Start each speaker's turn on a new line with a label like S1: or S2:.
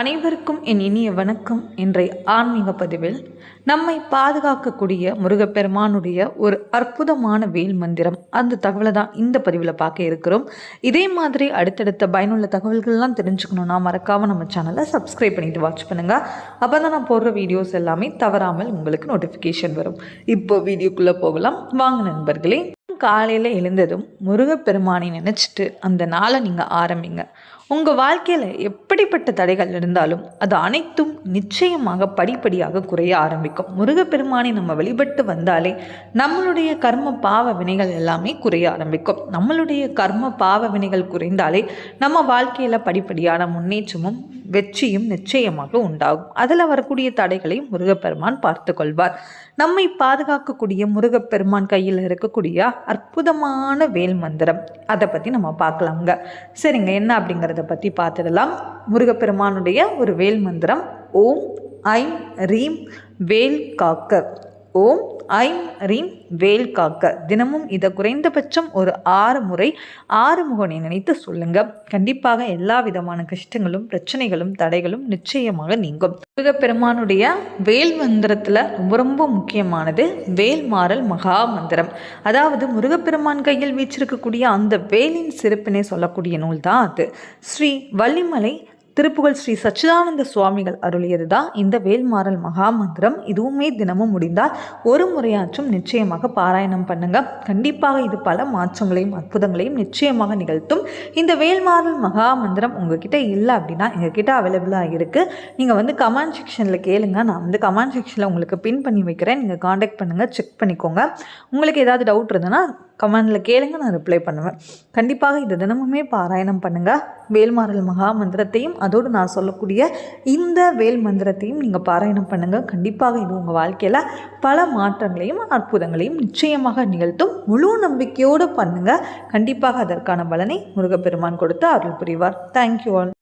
S1: அனைவருக்கும் என் இனிய வணக்கம். இன்றைய ஆன்மீக பதிவில் நம்மை பாதுகாக்கக்கூடிய முருகப்பெருமானுடைய ஒரு அற்புதமான வேல் மந்திரம். அந்த தகவலை தான் இந்த பதிவில் பார்க்க இருக்கிறோம். இதே மாதிரி அடுத்தடுத்த பயனுள்ள தகவல்கள்லாம் தெரிஞ்சுக்கணுன்னா மறக்காமல் நம்ம சேனலை சப்ஸ்கிரைப் பண்ணிட்டு வாட்ச் பண்ணுங்கள் அப்போ தான் நான் போடுற வீடியோஸ் எல்லாமே தவறாமல் உங்களுக்கு நோட்டிஃபிகேஷன் வரும். இப்போ வீடியோக்குள்ளே போகலாம். வாங்க நண்பர்களே. காலையில் எழுந்ததும் முருகப்பெருமானை நினச்சிட்டு அந்த நாளை நீங்கள் ஆரம்பிங்க. உங்கள் வாழ்க்கையில் எப்படிப்பட்ட தடைகள் இருந்தாலும் அது அனைத்தும் நிச்சயமாக படிப்படியாக குறைய ஆரம்பிக்கும். முருகப்பெருமானை நம்ம வழிபட்டு வந்தாலே நம்மளுடைய கர்ம பாவ வினைகள் எல்லாமே குறைய ஆரம்பிக்கும். நம்மளுடைய கர்ம பாவ வினைகள் குறைந்தாலே நம்ம வாழ்க்கையில் படிப்படியான முன்னேற்றமும் வெற்றியும் நிச்சயமாக உண்டாகும். அதில் வரக்கூடிய தடைகளை முருகப்பெருமான் பார்த்து கொள்வார். நம்மை பாதுகாக்கக்கூடிய முருகப்பெருமான் கையில் இருக்கக்கூடிய அற்புதமான வேல் மந்திரம். அதை பற்றி நம்ம பார்க்கலாங்க சரிங்க என்ன அப்படிங்கிறத பற்றி பார்த்துடலாம். முருகப்பெருமானுடைய ஒரு வேல் மந்திரம். ஓம் ஐம் ரீம் வேல் காக்க ஓம் ஐம் ரீம் வேல் காக்க. தினமும் இதை குறைந்தபட்சம் ஒரு ஆறு முறை ஆறு முகனை நினைத்து சொல்லுங்க. கண்டிப்பாக எல்லா விதமான கஷ்டங்களும் பிரச்சனைகளும் தடைகளும் நிச்சயமாக நீங்கும். முருகப்பெருமானுடைய வேல் மந்திரத்தில் ரொம்ப ரொம்ப முக்கியமானது வேல் மாறல் மகா மந்திரம். அதாவது முருகப்பெருமான் கையில் வீச்சிருக்கக்கூடிய அந்த வேலின் சிறப்பினை சொல்லக்கூடிய நூல் தான் அது. ஸ்ரீ வள்ளிமலை திருப்புகழ் ஸ்ரீ சச்சிதானந்த சுவாமிகள் அருளியது தான் இந்த வேல்மாறல் மகா மந்திரம் இதுவுமே தினமும் முடிந்தால் ஒரு முறையாச்சும் நிச்சயமாக பாராயணம் பண்ணுங்க. கண்டிப்பாக இது பல மாற்றங்களையும் அற்புதங்களையும் நிச்சயமாக நிகழ்த்தும். இந்த வேல்மாறல் மகா மந்திரம் உங்ககிட்ட இல்லை அப்படின்னா எங்ககிட்ட அவைலபிளாக இருக்குது நீங்கள் வந்து கமெண்ட் செக்ஷனில் கேளுங்க. நான் வந்து கமெண்ட் செக்ஷனில் உங்களுக்கு பின் பண்ணி வைக்கிறேன். நீங்கள் காண்டாக்ட் பண்ணுங்கள் செக் பண்ணிக்கோங்க. உங்களுக்கு ஏதாவது டவுட் இருந்ததுன்னா கமெண்டில் கேளுங்க நான் ரிப்ளை பண்ணுவேன். கண்டிப்பாக இது தினமுமே பாராயணம் பண்ணுங்கள் வேல்மாறல் மகா மந்திரத்தையும் அதோடு நான் சொல்லக்கூடிய இந்த வேல் மந்திரத்தையும் நீங்கள் பாராயணம் பண்ணுங்கள் கண்டிப்பாக இது உங்கள் வாழ்க்கையில் பல மாற்றங்களையும் அற்புதங்களையும் நிச்சயமாக நிகழ்த்தும். முழு நம்பிக்கையோடு பண்ணுங்கள் கண்டிப்பாக அதற்கான பலனை முருகப்பெருமான் கொடுத்து அருள் புரிவார். Thank you all